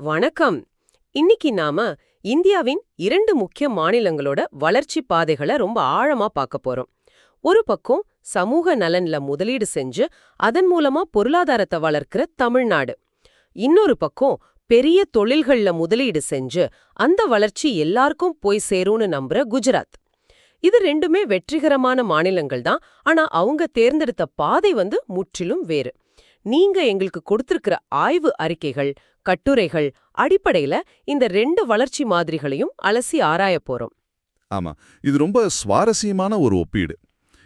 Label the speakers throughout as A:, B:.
A: வணக்கம். இன்னைக்கு நாம இந்தியாவின் இரண்டு முக்கிய மாநிலங்களோட வளர்ச்சி பாதைகளை ரொம்ப ஆழமா பார்க்க போறோம். ஒரு பக்கம் சமூக நலன்ல முதலீடு செஞ்சு அதன் மூலமா பொருளாதாரத்தை வளர்க்கிற தமிழ்நாடு. இன்னொரு பக்கம் பெரிய தொழில்கள்ல முதலீடு செஞ்சு அந்த வளர்ச்சி எல்லாருக்கும் போய் சேரும்னு நம்புற குஜராத். இது ரெண்டுமே வெற்றிகரமான மாநிலங்கள் தான் ஆனா அவங்க தேர்ந்தெடுத்த பாதை வந்து முற்றிலும் வேறு. நீங்க எங்களுக்கு கொடுத்திருக்கிற ஆய்வு அறிக்கைகள் கட்டுரைகள் அடிப்படையில இந்த ரெண்டு வளர்ச்சி மாதிரிகளையும் அலசி ஆராயப் போறோம்.
B: ஆமா இது ரொம்ப சுவாரஸ்யமான ஒரு ஒப்பீடு.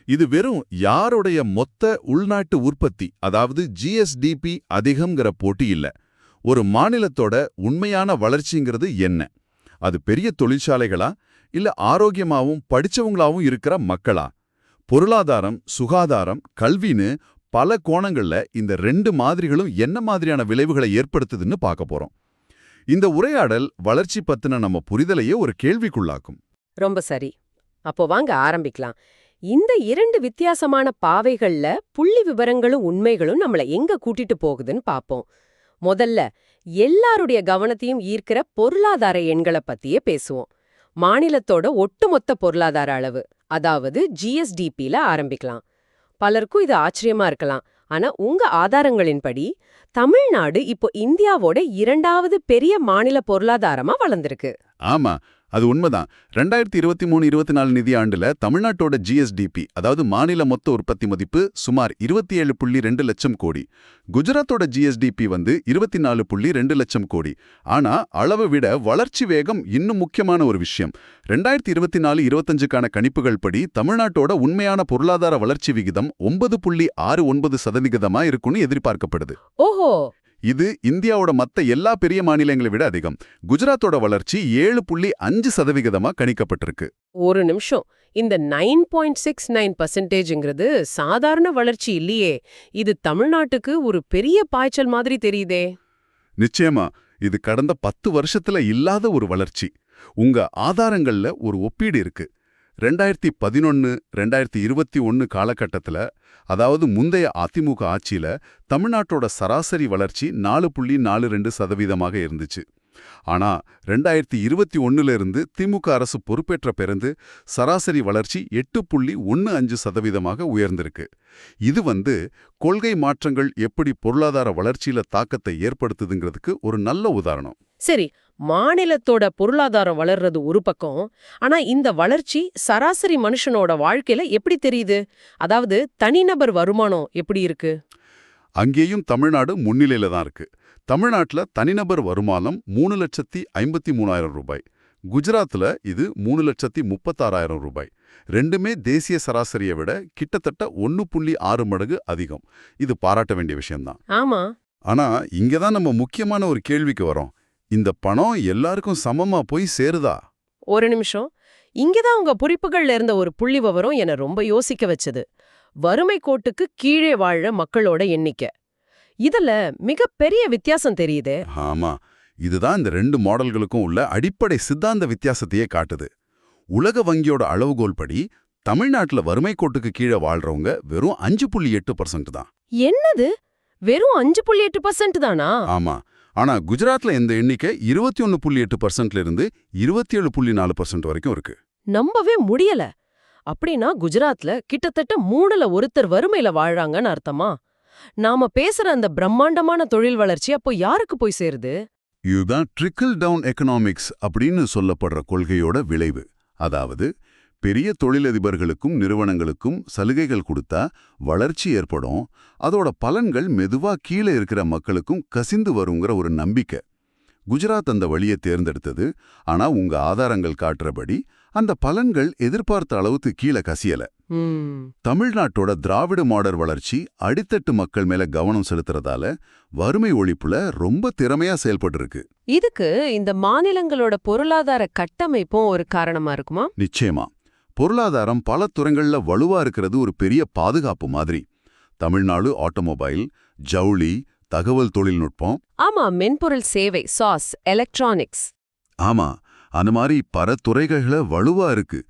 B: இது வெறும் யாருடைய மொத்த உள்நாட்டு உற்பத்தி அதாவது ஜிஎஸ்டிபி அதிகம்ங்கிற போட்டி இல்ல. ஒரு மாநிலத்தோட உண்மையான வளர்ச்சிங்கிறது என்ன? அது பெரிய தொழிற்சாலைகளா? இல்ல ஆரோக்கியமாவும் படிச்சவங்களாவும் இருக்கிற மக்களா? பொருளாதாரம் சுகாதாரம் கல்வின்னு பல கோணங்கள்ல இந்த ரெண்டு மாதிரிகளும் என்ன மாதிரியான விளைவுகளை ஏற்படுத்துதுன்னு பார்க்க போறோம். இந்த உரையாடல் வளர்ச்சி பத்தின நம்ம புரிதலையே ஒரு கேள்விக்குள்ளாக்கும்.
A: ரொம்ப சரி. அப்போ வாங்க ஆரம்பிக்கலாம். இந்த இரண்டு வித்தியாசமான பாவைகள்ல புள்ளி விவரங்களும் உண்மைகளும் நம்மள எங்க கூட்டிட்டு போகுதுன்னு பாப்போம். முதல்ல எல்லாருடைய கவனத்தையும் ஈர்க்கிற பொருளாதார எண்களை பத்தியே பேசுவோம். மாநிலத்தோட ஒட்டுமொத்த பொருளாதார அளவு அதாவது ஜிஎஸ்டிபில ஆரம்பிக்கலாம். பலருக்கும் இது ஆச்சரியமா இருக்கலாம். ஆனா உங்க ஆதாரங்களின்படி தமிழ்நாடு இப்போ இந்தியாவோட இரண்டாவது பெரிய மாநில பொருளாதாரமா வளர்ந்திருக்கு.
B: ஆமா. அது உண்மைதான். ரெண்டாயிரத்தி இருபத்தி மூணு இருபத்தி நாலு நிதியாண்டில் தமிழ்நாட்டோட ஜிஎஸ்டிபி அதாவது மாநில மொத்த உற்பத்தி மதிப்பு சுமார் இருபத்தி ஏழு புள்ளி ரெண்டு லட்சம் கோடி. குஜராத்தோட ஜிஎஸ்டிபி வந்து இருபத்தி நாலு புள்ளி ரெண்டு லட்சம் கோடி. ஆனா அளவை விட வளர்ச்சி வேகம் இன்னும் முக்கியமான ஒரு விஷயம். ரெண்டாயிரத்தி இருபத்தி நாலு இருபத்தஞ்சுக்கான கணிப்புகள் படி தமிழ்நாட்டோட உண்மையான பொருளாதார வளர்ச்சி விகிதம் ஒன்பது புள்ளி ஆறு ஒன்பது சதவிகிதமா இருக்கும்னு எதிர்பார்க்கப்படுது.
A: ஓஹோ!
B: இது இந்தியாவோட மத்த எல்லா பெரிய மாநிலங்களை விட அதிகம். குஜராத்தோட வளர்ச்சி ஏழு புள்ளி அஞ்சு சதவிகிதமா கணிக்கப்பட்டிருக்கு.
A: ஒரு நிமிஷம். இந்த நைன் பாயிண்ட் சிக்ஸ் நைன் பர்சன்டேஜ்ங்கிறது சாதாரண வளர்ச்சி இல்லையே. இது தமிழ்நாட்டுக்கு ஒரு பெரிய பாய்ச்சல் மாதிரி தெரியுதே.
B: நிச்சயமா இது கடந்த பத்து வருஷத்துல இல்லாத ஒரு வளர்ச்சி. உங்க ஆதாரங்கள்ல ஒரு ஒப்பீடு இருக்கு. ரெண்டாயிரத்தி பதினொன்னு ரெண்டாயிரத்தி இருபத்தி ஒன்னு காலகட்டத்துல அதாவது முந்தைய அதிமுக ஆட்சியில் தமிழ்நாட்டோட சராசரி வளர்ச்சி நாலு புள்ளி நாலு ரெண்டு சதவீதமாக இருந்துச்சு. ஆனா ரெண்டாயிரத்தி இருபத்தி ஒன்றிலிருந்து இருந்து திமுக அரசு பொறுப்பேற்ற பிறந்து சராசரி வளர்ச்சி எட்டு புள்ளி ஒன்னு அஞ்சு சதவீதமாக உயர்ந்திருக்கு. இது வந்து கொள்கை மாற்றங்கள் எப்படி பொருளாதார வளர்ச்சியில் தாக்கத்தை ஏற்படுத்துதுங்கிறதுக்கு ஒரு நல்ல உதாரணம்.
A: சரி மாநிலத்தோட பொருளாதாரம் வளர்றது ஒரு பக்கம் ஆனா இந்த வளர்ச்சி சராசரி மனுஷனோட வாழ்க்கையில எப்படி தெரியுது? அதாவது தனிநபர் வருமானம் எப்படி இருக்கு?
B: அங்கேயும் தமிழ்நாடு முன்னிலையில தான் இருக்கு. தமிழ்நாட்டுல தனிநபர் வருமானம் மூணு லட்சத்தி ஐம்பத்தி மூணாயிரம் ரூபாய். குஜராத்ல இது மூணு லட்சத்தி முப்பத்தாறாயிரம் ரூபாய். ரெண்டுமே தேசிய சராசரியை விட கிட்டத்தட்ட ஒன்னு புள்ளி ஆறு மடங்கு அதிகம். இது பாராட்ட வேண்டிய விஷயம்தான்.
A: ஆமா.
B: ஆனா இங்க தான் நம்ம முக்கியமான ஒரு கேள்விக்கு வரோம் இந்த பணம் எல்லாருக்கும் சமமா போய் சேருதா?
A: ஒரு நிமிஷம். இங்கதான் உங்க குறிப்புகள்ல இருந்த ஒரு புள்ளி விவரம் என ரொம்ப யோசிக்க வச்சது. வறுமை கோட்டுக்கு கீழே வாழ மக்களோட எண்ணிக்கை. இதுல மிகப்பெரிய வித்தியாசம் தெரியுதே.
B: ஆமா. இதுதான் இந்த ரெண்டு மாடல்களுக்கும் உள்ள அடிப்படை சித்தாந்த வித்தியாசத்தையே காட்டுது. உலக வங்கியோட அளவுகோல் படி தமிழ்நாட்டுல வறுமை கோட்டுக்கு கீழே வாழ்றவங்க வெறும் அஞ்சு புள்ளி எட்டு பர்சன்ட் தான்.
A: என்னது? வெறும் அஞ்சு புள்ளி எட்டு பர்சன்ட் தானா?
B: ஆமா. ஆனா குஜராத்ல இந்த எண்ணிக்கை இருபத்தி ஒன்னு புள்ளி எட்டு பர்சன்ட்ல இருந்து இருபத்தி ஏழு புள்ளி நாலு பர்சன்ட் வரைக்கும் இருக்கு.
A: நம்பவே முடியல. அப்படின்னா குஜராத்ல கிட்டத்தட்ட மூணுல ஒருத்தர் வறுமையில வாழ்றாங்கன்னு அர்த்தமா? நாம பேசுற அந்த பிரம்மாண்டமான தொழில் வளர்ச்சி அப்போ யாருக்கு போய் சேருது?
B: இதுதான் ட்ரிக்கிள் டவுன் எக்கனாமிக்ஸ் அப்படின்னு சொல்லப்படுற கொள்கையோட விளைவு. அதாவது பெரிய தொழிலதிபர்களுக்கும் நிறுவனங்களுக்கும் சலுகைகள் கொடுத்தா வளர்ச்சி ஏற்படும். அதோட பலன்கள் மெதுவா கீழே இருக்கிற மக்களுக்கும் கசிந்து வருங்கிற ஒரு நம்பிக்கை. குஜராத் அந்த வழியை தேர்ந்தெடுத்தது. ஆனா உங்க ஆதாரங்கள் காட்டுறபடி அந்த பலன்கள் எதிர்பார்த்த அளவுக்கு கீழே கசியல. தமிழ்நாட்டோட திராவிட மாடர் வளர்ச்சி அடித்தட்டு மக்கள் மேல கவனம் செலுத்துறதால வறுமை ஒழிப்புல ரொம்ப திறமையா செயல்பட்டிருக்கு.
A: இதுக்கு இந்த மாநிலங்களோட பொருளாதார கட்டமைப்பும் ஒரு காரணமா இருக்குமா?
B: நிச்சயமா. பொருளாதாரம் பல துறைகள்ல வலுவா இருக்கிறது ஒரு பெரிய பாதுகாப்பு மாதிரி. தமிழ்நாடு ஆட்டோமொபைல் ஜவுளி தகவல் தொழில்நுட்பம்.
A: ஆமா மென்பொருள் சேவை சாஸ் எலக்ட்ரானிக்ஸ்.
B: ஆமா அந்த மாதிரி பல துறைகள்ல வலுவா இருக்கு.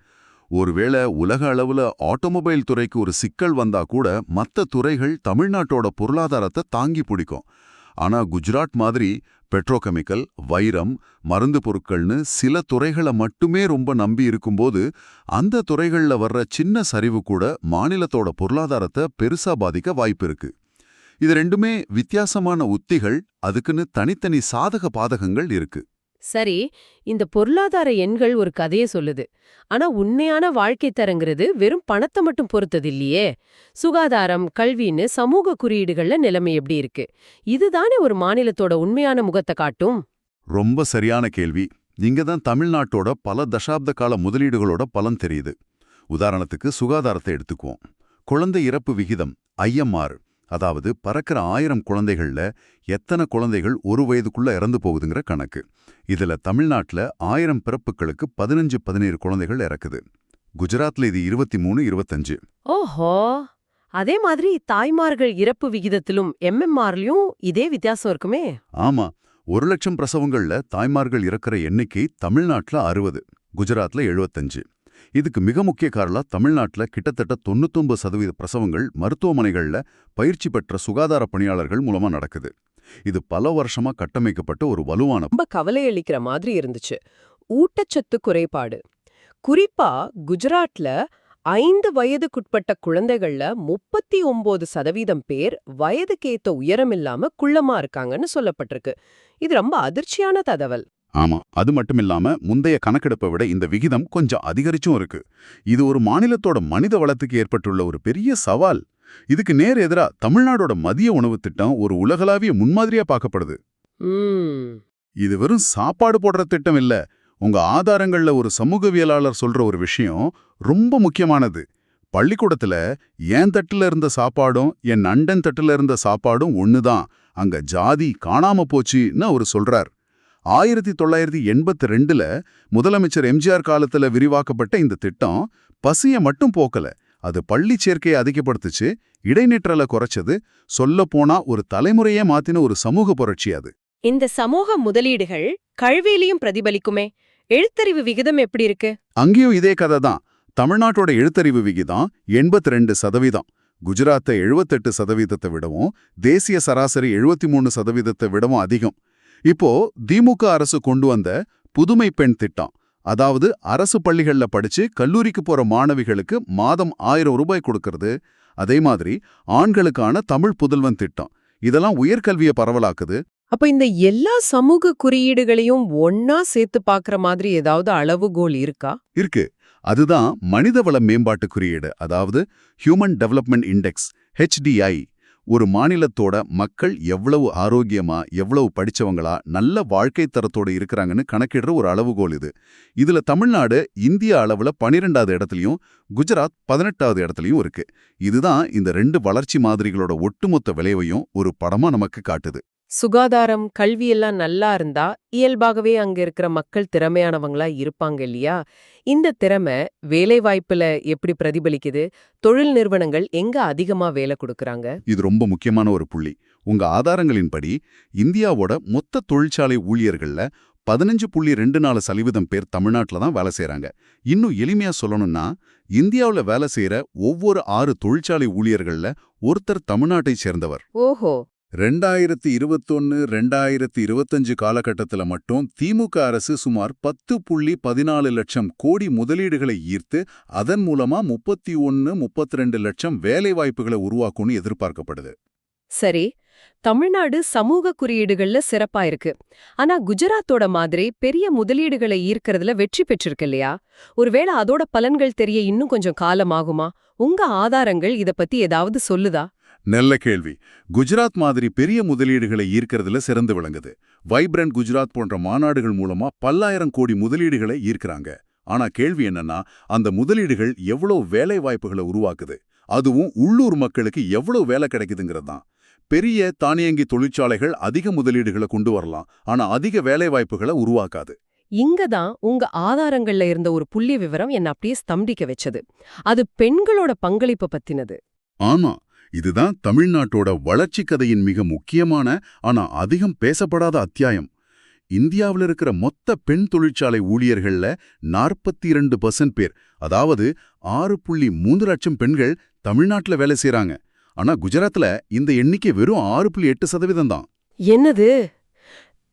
B: ஒருவேளை உலக அளவுல ஆட்டோமொபைல் துறைக்கு ஒரு சிக்கல் வந்தா கூட மத்த துறைகள் தமிழ்நாட்டோட பொருளாதாரத்தை தாங்கி பிடிக்கும். ஆனா குஜராத் மாதிரி பெட்ரோகெமிக்கல் வைரம் மருந்து பொருட்கள்னு சில துறைகளை மட்டுமே ரொம்ப நம்பி இருக்கும்போது அந்த துறைகள்ல வர்ற சின்ன சரிவு கூட மாநிலத்தோட பொருளாதாரத்தை பெருசா பாதிக்க வாய்ப்பு இருக்கு. இது ரெண்டுமே வித்தியாசமான உத்திகள் அதுக்குன்னு தனித்தனி சாதக பாதகங்கள் இருக்கு.
A: சரி இந்த பொருளாதார எண்கள் ஒரு கதையை சொல்லுது. ஆனா உண்மையான வாழ்க்கை தரங்கிறது வெறும் பணத்தை மட்டும் பொறுத்தது இல்லையே. சுகாதாரம் கல்வின்னு சமூக குறியீடுகள்ல நிலைமை எப்படி இருக்கு? இதுதானே ஒரு மாநிலத்தோட உண்மையான முகத்தை காட்டும்?
B: ரொம்ப சரியான கேள்வி. இங்க தான் தமிழ்நாட்டோட பல தசாப்த கால முதலீடுகளோட பலன் தெரியுது. உதாரணத்துக்கு சுகாதாரத்தை எடுத்துக்குவோம். குழந்தை இறப்பு விகிதம் ஐஎம்ஆர். அதாவது பறக்கிற ஆயிரம் குழந்தைகள்ல எத்தனை குழந்தைகள் ஒரு வயதுக்குள்ள இறந்து போகுதுங்கிற கணக்கு. இதுல தமிழ்நாட்டுல ஆயிரம் பிறப்புகளுக்கு பதினஞ்சு பதினேழு குழந்தைகள் இறக்குது. குஜராத்ல இது இருபத்தி மூணு இருபத்தஞ்சு.
A: ஓஹோ! அதே மாதிரி தாய்மார்கள் இறப்பு விகிதத்திலும் எம்எம்ஆர்லயும் இதே வித்தியாசம் இருக்குமே.
B: ஆமா ஒரு லட்சம் பிரசவங்கள்ல தாய்மார்கள் இறக்குற எண்ணிக்கை தமிழ்நாட்டுல அறுபது குஜராத்ல எழுபத்தஞ்சு இதுக்கு மிக முக்கிய காரணம் தமிழ்நாட்டுல கிட்டத்தட்ட தொண்ணூத்தொன்பது சதவீத பிரசவங்கள் மருத்துவமனைகள்ல பயிற்சி பெற்ற சுகாதார பணியாளர்கள் மூலமா நடக்குது. இது பல வருஷமா கட்டமைக்கப்பட்ட ஒரு வலுவான
A: ரொம்ப கவலை அளிக்கிற மாதிரி இருந்துச்சு. ஊட்டச்சத்து குறைபாடு. குறிப்பா குஜராத்ல ஐந்து வயதுக்குட்பட்ட குழந்தைகள்ல முப்பத்தி ஒன்பது சதவீதம் பேர் வயதுக்கேத்த உயரம் இல்லாம குள்ளமா இருக்காங்கன்னு சொல்லப்பட்டிருக்கு. இது ரொம்ப அதிர்ச்சியான தகவல்.
B: ஆமா அது மட்டும் இல்லாம முந்தைய கணக்கெடுப்பை விட இந்த விகிதம் கொஞ்சம் அதிகரிச்சும் இருக்கு. இது ஒரு மாநிலத்தோட மனித வளத்துக்கு ஏற்பட்டுள்ள ஒரு பெரிய சவால். இதுக்கு நேர் எதிரா தமிழ்நாடோட மதிய உணவு திட்டம் ஒரு உலகளாவிய முன்மாதிரியா பார்க்கப்படுது. இது வெறும் சாப்பாடு போடுற திட்டம் இல்ல. உங்க ஆதாரங்கள்ல ஒரு சமூகவியலாளர் சொல்ற ஒரு விஷயம் ரொம்ப முக்கியமானது. பள்ளிக்கூடத்துல என் தட்டுல இருந்த சாப்பாடும் என் அண்டன் தட்டுல இருந்த சாப்பாடும் ஒண்ணுதான். அங்க ஜாதி காணாம போச்சுன்னு அவர் சொல்றார். ஆயிரத்தி தொள்ளாயிரத்தி எண்பத்தி ரெண்டுல முதலமைச்சர் எம்ஜிஆர் காலத்துல விரிவாக்கப்பட்ட இந்த திட்டம் பசிய மட்டும் போக்கல. அது பள்ளி சேர்க்கையை அதிகப்படுத்துச்சு இடைநிற்றலை குறைச்சது போனா ஒரு தலைமுறையே மாத்தின ஒரு சமூக புரட்சி அது.
A: இந்த சமூக முதலீடுகள் கல்வியிலையும் பிரதிபலிக்குமே. எழுத்தறிவு விகிதம் எப்படி இருக்கு?
B: அங்கேயும் இதே கதை தான். தமிழ்நாட்டோட எழுத்தறிவு விகிதம் எண்பத்தி ரெண்டு சதவீதம். குஜராத்தை எழுபத்தெட்டு சதவீதத்தை விடவும் தேசிய சராசரி எழுபத்தி மூணு சதவீதத்தை விடவும் அதிகம். இப்போ திமுக அரசு கொண்டு வந்த புதுமை பெண் திட்டம் அதாவது அரசு பள்ளிகள்ல படிச்சு கல்லூரிக்கு போற மாணவிகளுக்கு மாதம் ஆயிரம் ரூபாய் கொடுக்கறது அதே மாதிரி ஆண்களுக்கான தமிழ் புதல்வன் திட்டம் இதெல்லாம் உயர்கல்வியை பரவலாக்குது.
A: அப்ப இந்த எல்லா சமூக குறியீடுகளையும் ஒன்னா சேர்த்து பாக்குற மாதிரி ஏதாவது அளவுகோல் இருக்கா?
B: இருக்கு. அதுதான் மனிதவள மேம்பாட்டு குறியீடு அதாவது ஹியூமன் டெவலப்மெண்ட் இண்டெக்ஸ் ஹெச்டிஐ ஒரு மாநிலத்தோட மக்கள் எவ்வளவு ஆரோக்கியமா எவ்வளவு படிச்சவங்களா நல்ல வாழ்க்கை தரத்தோட இருக்கிறாங்கன்னு கணக்கிடுற ஒரு அளவுகோல் இது. இதுல தமிழ்நாடு இந்திய அளவுல பனிரெண்டாவது இடத்துலயும் குஜராத் பதினெட்டாவது இடத்துலயும் இருக்கு. இதுதான் இந்த ரெண்டு வளர்ச்சி மாதிரிகளோட ஒட்டுமொத்த விளைவையும் ஒரு படமா நமக்கு காட்டுது.
A: சுகாதாரம் கல்வி எல்லாம் நல்லா இருந்தா இயல்பாகவே அங்க இருக்கிற மக்கள் திறமையானவங்களா இருப்பாங்க இல்லையா? இந்த திறமை வேலை வாய்ப்புல எப்படி பிரதிபலிக்குது? தொழில் நிறுவனங்கள் எங்க அதிகமா வேலை கொடுக்கறாங்க?
B: இது ரொம்ப முக்கியமான ஒரு புள்ளி. உங்க ஆதாரங்களின்படி இந்தியாவோட மொத்த தொழிற்சாலை ஊழியர்கள்ல பதினஞ்சு புள்ளி ரெண்டு நாலு சதவீதம் பேர் தமிழ்நாட்டில் தான் வேலை செய்றாங்க. இன்னும் எளிமையா சொல்லணும்னா இந்தியாவுல வேலை செய்யற ஒவ்வொரு ஆறு தொழிற்சாலை ஊழியர்கள்ல ஒருத்தர் தமிழ்நாட்டை சேர்ந்தவர்.
A: ஓஹோ!
B: ரெண்டாயிரத்தி இருபத்தொன்னு ரெண்டாயிரத்தி இருபத்தஞ்சு காலகட்டத்தில் மட்டும் திமுக அரசு சுமார் பத்து புள்ளி பதினாலு லட்சம் கோடி முதலீடுகளை ஈர்த்து அதன் மூலமா முப்பத்தி ஒன்னு முப்பத்தி ரெண்டு லட்சம் வேலைவாய்ப்புகளை உருவாக்கும்னு எதிர்பார்க்கப்படுது.
A: சரி தமிழ்நாடு சமூக குறியீடுகள்ல சிறப்பா இருக்கு. ஆனா குஜராத்தோட மாதிரி பெரிய முதலீடுகளை ஈர்க்கறதுல வெற்றி பெற்றிருக்கு இல்லையா? ஒருவேளை அதோட பலன்கள் தெரிய இன்னும் கொஞ்சம் காலமாகுமா? உங்க ஆதாரங்கள் இத பத்தி ஏதாவது சொல்லுதா?
B: நல்ல கேள்வி. குஜராத் மாதிரி பெரிய முதலீடுகளை ஈர்க்கறதுல சிறந்து விளங்குது. வைப்ரண்ட் குஜராத் போன்ற மாநாடுகள் மூலமா பல்லாயிரம் கோடி முதலீடுகளை ஈர்க்கறாங்க. ஆனா கேள்வி என்னன்னா அந்த முதலீடுகள் எவ்வளவு வேலை வாய்ப்புகளை உருவாக்குது? அதுவும் உள்ளூர் மக்களுக்கு எவ்வளவு வேலை கிடைக்குதுங்கிறது தான். பெரிய தானியங்கி தொழிற்சாலைகள் அதிக முதலீடுகளை கொண்டு வரலாம். ஆனா அதிக வேலை வாய்ப்புகளை உருவாக்காது.
A: இங்க தான் உங்க ஆதாரங்கள்ல இருந்த ஒரு புள்ளி விவரம் என்ன அப்படியே ஸ்தம்பிக்க வச்சது. அது பெண்களோட பங்களிப்பு பத்தினது.
B: ஆமா. இதுதான் தமிழ்நாட்டோட வளர்ச்சி கதையின் மிக முக்கியமான ஆனா அதிகம் பேசப்படாத அத்தியாயம். இந்தியாவில் இருக்கிற மொத்த பெண் தொழிற்சாலை ஊழியர்கள்ல நாற்பத்தி இரண்டு பர்சன்ட் பேர் அதாவது ஆறு புள்ளி மூன்று லட்சம் பெண்கள் தமிழ்நாட்டுல வேலை செய்றாங்க. ஆனா குஜராத்ல இந்த எண்ணிக்கை வெறும் ஆறு புள்ளி எட்டு சதவீதம் தான்.
A: என்னது?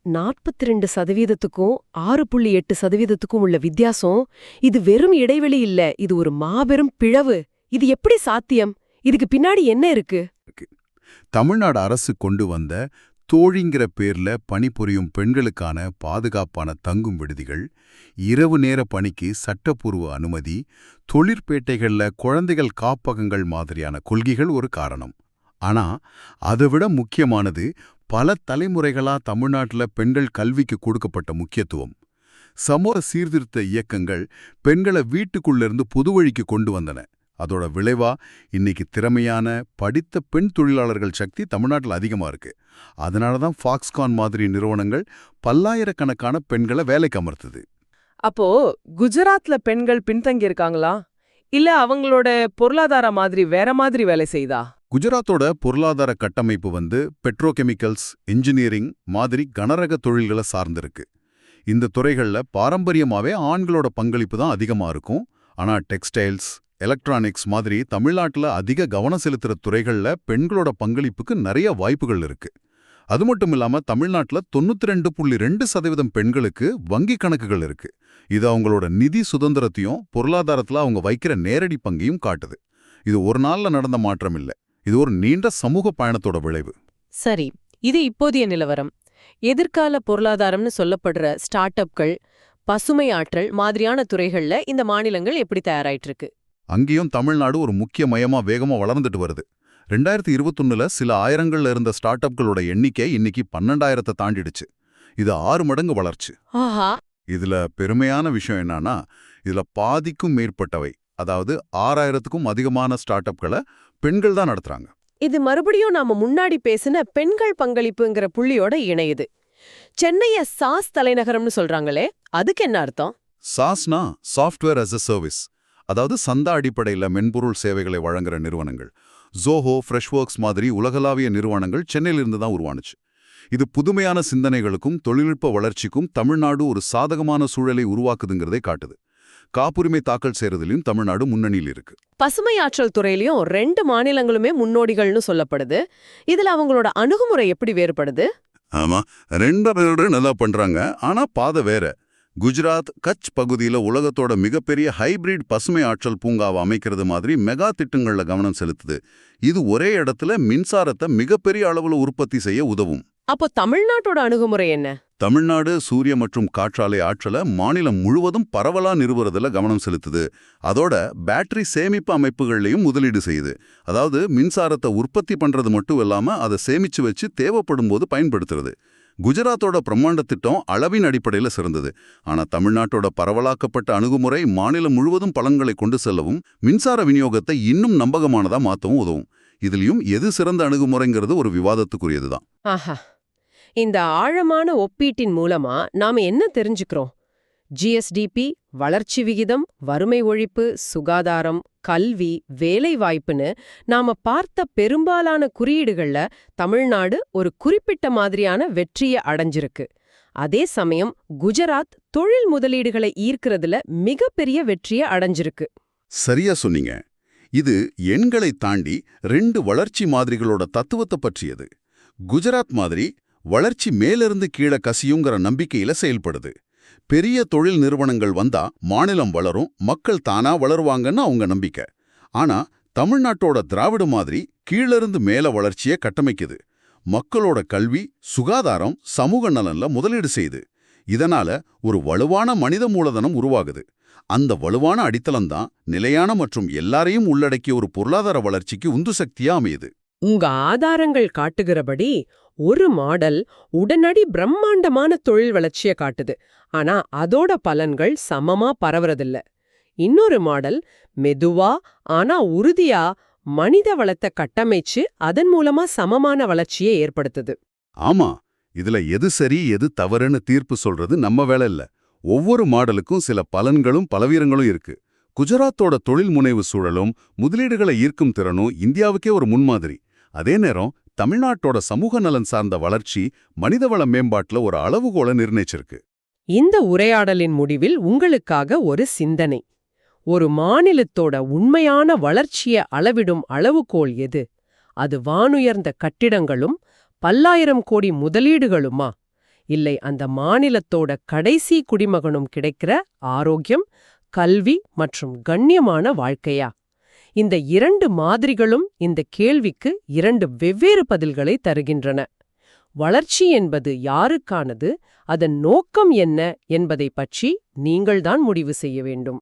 A: நாற்பத்தி ரெண்டு சதவீதத்துக்கும் ஆறு புள்ளி எட்டு சதவீதத்துக்கும் உள்ள வித்தியாசம் இது வெறும் இடைவெளி இல்ல இது ஒரு மாபெரும் பிளவு இது எப்படி சாத்தியம்? இதுக்கு பின்னாடி என்ன இருக்கு?
B: தமிழ்நாடு அரசு கொண்டு வந்த தோழிங்கிற பேர்ல பணிபுரியும் பெண்களுக்கான பாதுகாப்பான தங்கும் விடுதிகள் இரவு நேர பணிக்கு சட்டப்பூர்வ அனுமதி தொழிற்பேட்டைகள்ல குழந்தைகள் காப்பகங்கள் மாதிரியான கொள்கைகள் ஒரு காரணம். ஆனா அதைவிட முக்கியமானது பல தலைமுறைகளா தமிழ்நாட்டுல பெண்கள் கல்விக்கு கொடுக்கப்பட்ட முக்கியத்துவம். சமூக சீர்திருத்த இயக்கங்கள் பெண்களை வீட்டுக்குள்ளிருந்து புதுவழிக்கு கொண்டு வந்தன. அதோட விளைவா இன்னைக்கு திறமையான படித்த பெண் தொழிலாளர்கள் சக்தி தமிழ்நாட்டில் அதிகமா இருக்கு. அதனால தான் ஃபாக்ஸ்கான் மாதிரி நிறுவனங்கள் பல்லாயிரக்கணக்கான பெண்களை வேலைக்கு அமர்த்துது.
C: அப்போ குஜராத்ல பெண்கள் பின்தங்கி இருக்காங்களா? இல்ல அவங்களோட பொருளாதார மாதிரி வேற மாதிரி வேலை செய்தா?
B: குஜராத்தோட பொருளாதார கட்டமைப்பு வந்து பெட்ரோகெமிக்கல்ஸ் இன்ஜினியரிங் மாதிரி கனரக தொழில்களை சார்ந்திருக்கு. இந்த துறைகள்ல பாரம்பரியமாவே ஆண்களோட பங்களிப்பு தான் அதிகமா இருக்கும். ஆனா டெக்ஸ்டைல்ஸ் எலக்ட்ரானிக்ஸ் மாதிரி தமிழ்நாட்டுல அதிக கவனம் செலுத்துற துறைகள்ல பெண்களோட பங்களிப்புக்கு நிறைய வாய்ப்புகள் இருக்கு. அது மட்டும் இல்லாம தமிழ்நாட்டுல தொண்ணூத்தி ரெண்டு புள்ளி ரெண்டு சதவீதம் பெண்களுக்கு வங்கி கணக்குகள் இருக்கு. இது அவங்களோட நிதி சுதந்திரத்தையும் பொருளாதாரத்துல அவங்க வைக்கிற நேரடி பங்கையும் காட்டுது. இது ஒரு நாள்ல நடந்த மாற்றம் இல்ல. இது ஒரு நீண்ட சமூக பயணத்தோட விளைவு.
D: சரி இது இப்போதைய நிலவரம். எதிர்கால பொருளாதாரம்னு சொல்லப்படுற ஸ்டார்ட் அப்கள் பசுமை ஆற்றல் மாதிரியான துறைகள்ல இந்த மாநிலங்கள் எப்படி தயாராயிட்டு இருக்கு?
B: அங்கேயும் தமிழ்நாடு ஒரு முக்கிய மையமா வேகமா வளர்ந்துட்டு வருது. ரெண்டாயிரத்தி இருபத்தொன்னுல சில ஆயிரங்கள்ல இருந்த ஸ்டார்ட் அப்களோட எண்ணிக்கை இன்னைக்கு பன்னெண்டாயிரத்தை தாண்டிடுச்சு. இது ஆறு மடங்கு வளர்ச்சி.
D: ஆஹா.
B: இதுல பெருமையான விஷயம் என்னன்னா இதுல பாதிக்கும் மேற்பட்டவை அதாவது ஆறாயிரத்துக்கும் அதிகமான ஸ்டார்ட் அப்களை பெண்கள் தான் நடத்துறாங்க.
A: இது மறுபடியும் நாம முன்னாடி பேசின பெண்கள் பங்களிப்புங்கிற புள்ளியோட இணையுது. சென்னைய சாஸ் தலைநகரம்னு சொல்றாங்களே அதுக்கு என்ன அர்த்தம்?
B: சாஸ்னா சாஃப்ட்வேர் as a சர்வீஸ் அதாவது சந்தா அடிப்படையில மென்பொருள் சேவைகளை வழங்குற நிறுவனங்கள். ஜோஹோ ஃப்ரெஷ்வொர்க்ஸ் மாதிரி உலகளாவிய நிறுவனங்கள் சென்னையிலிருந்து தான் உருவானுச்சு. இது புதுமையான சிந்தனைகளுக்கும் தொழில்நுட்ப வளர்ச்சிக்கும் தமிழ்நாடு ஒரு சாதகமான சூழலை உருவாக்குதுங்கிறதை காட்டுது. காப்புரிமை தாக்கல் செய்யறதுலயும் தமிழ்நாடு முன்னணியில் இருக்கு.
A: பசுமை ஆற்றல் துறையிலயும் ரெண்டு மாநிலங்களுமே முன்னோடிகள்னு சொல்லப்படுது. இதுல அவங்களோட அணுகுமுறை எப்படி வேறுபடுது?
B: ஆமா ரெண்டு நல்லா பண்றாங்க ஆனா பாதை வேற. குஜராத் கட்ச் பகுதியில உலகத்தோட மிகப்பெரிய ஹைபிரிட் பசுமை ஆற்றல் பூங்காவை அமைக்கிறது மாதிரி மெகா திட்டங்கள்ல கவனம் செலுத்துது. இது ஒரே இடத்துல மின்சாரத்தை மிகப்பெரிய அளவுல உற்பத்தி செய்ய உதவும்.
A: அப்போ தமிழ்நாட்டோட அணுகுமுறை என்ன?
B: தமிழ்நாடு சூரிய மற்றும் காற்றாலை ஆற்றலை மாநிலம் முழுவதும் பரவலா நிறுவுறதுல கவனம் செலுத்துது. அதோட பேட்டரி சேமிப்பு அமைப்புகள்லையும் முதலீடு செய்யுது. அதாவது மின்சாரத்தை உற்பத்தி பண்றது மட்டும் இல்லாம அதை சேமிச்சு வச்சு தேவைப்படும் போது பயன்படுத்துறது. குஜராத்தோட பிரம்மாண்ட திட்டம் அளவின் அடிப்படையில சிறந்தது. ஆனா தமிழ்நாட்டோட பரவலாக்கப்பட்ட அணுகுமுறை மாநிலம் முழுவதும் பலன்களை கொண்டு செல்லவும் மின்சார விநியோகத்தை இன்னும் நம்பகமானதா மாத்தவும் உதவும். இதுலயும் எது சிறந்த அணுகுமுறைங்கிறது ஒரு விவாதத்துக்குரியதுதான்.
A: ஆஹா. இந்த ஆழமான ஒப்பீட்டின் மூலமா நாம என்ன தெரிஞ்சுக்கிறோம்? ஜிஎஸ்டிபி வளர்ச்சி விகிதம் வறுமை ஒழிப்பு சுகாதாரம் கல்வி வேலைவாய்ப்புன்னு நாம பார்த்த பெரும்பாலான குறியீடுகள்ல தமிழ்நாடு ஒரு குறிப்பிட்ட மாதிரியான வெற்றியை அடைஞ்சிருக்கு. அதே சமயம் குஜராத் தொழில் முதலீடுகளை ஈர்க்கிறதுல மிகப்பெரிய வெற்றியை அடைஞ்சிருக்கு.
B: சரியா சொன்னீங்க. இது எண்களை தாண்டி ரெண்டு வளர்ச்சி மாதிரிகளோட தத்துவத்தை பற்றியது. குஜராத் மாதிரி வளர்ச்சி மேலிருந்து கீழே கசியுங்கிற நம்பிக்கையில செயல்படுது. பெரிய தொழில் நிறுவனங்கள் வந்தா மாநிலம் வளரும் மக்கள் தானா வளருவாங்கன்னு அவங்க நம்பிக்கை. ஆனா தமிழ்நாட்டோட திராவிட மாதிரி கீழிருந்து மேல வளர்ச்சியை கட்டமைக்குது. மக்களோட கல்வி சுகாதாரம் சமூக நலன்ல முதலீடு செய்யுது. இதனால ஒரு வலுவான மனித மூலதனம் உருவாகுது. அந்த வலுவான அடித்தளம்தான் நிலையான மற்றும் எல்லாரையும் உள்ளடக்கிய ஒரு பொருளாதார வளர்ச்சிக்கு உந்து சக்தியா அமையுது.
A: உங்க ஆதாரங்கள் காட்டுகிறபடி ஒரு மாடல் உடனடி பிரம்மாண்டமான தொழில் வளர்ச்சிய காட்டுது. ஆனா அதோட பலன்கள் சமமா பரவறதில்ல. இன்னொரு மாடல் மெதுவா ஆனா உறுதியா மனித வளத்தை கட்டமைச்சு அதன் மூலமா சமமான வளர்ச்சியை ஏற்படுத்துது.
B: ஆமா இதுல எது சரி எது தவறுன்னு தீர்ப்பு சொல்றது நம்ம வேலை இல்ல. ஒவ்வொரு மாடலுக்கும் சில பலன்களும் பலவீனங்களும் இருக்கு. குஜராத்தோட தொழில் முனைவு சூழலும் முதலீடுகளை ஈர்க்கும் திறனும் இந்தியாவுக்கே ஒரு முன்மாதிரி. அதே நேரம் தமிழ்நாட்டோட சமூக நலன் சார்ந்த வளர்ச்சி மனிதவள மேம்பாட்டுல ஒரு அளவுகோலை நிர்ணயிச்சிருக்கு.
A: இந்த உரையாடலின் முடிவில் உங்களுக்காக ஒரு சிந்தனை. ஒரு மாநிலத்தோட உண்மையான வளர்ச்சிய அளவிடும் அளவுகோல் எது? அது வானுயர்ந்த கட்டிடங்களும் பல்லாயிரம் கோடி முதலீடுகளுமா? இல்லை அந்த மாநிலத்தோட கடைசி குடிமகனும் கிடைக்கிற ஆரோக்கியம் கல்வி மற்றும் கண்ணியமான வாழ்க்கையா? இந்த இரண்டு மாதிரிகளும் இந்த கேள்விக்கு இரண்டு வெவ்வேறு பதில்களை தருகின்றன. வளர்ச்சி என்பது யாருக்கானது அதன் நோக்கம் என்ன என்பதை பற்றி நீங்கள்தான் முடிவு செய்ய வேண்டும்.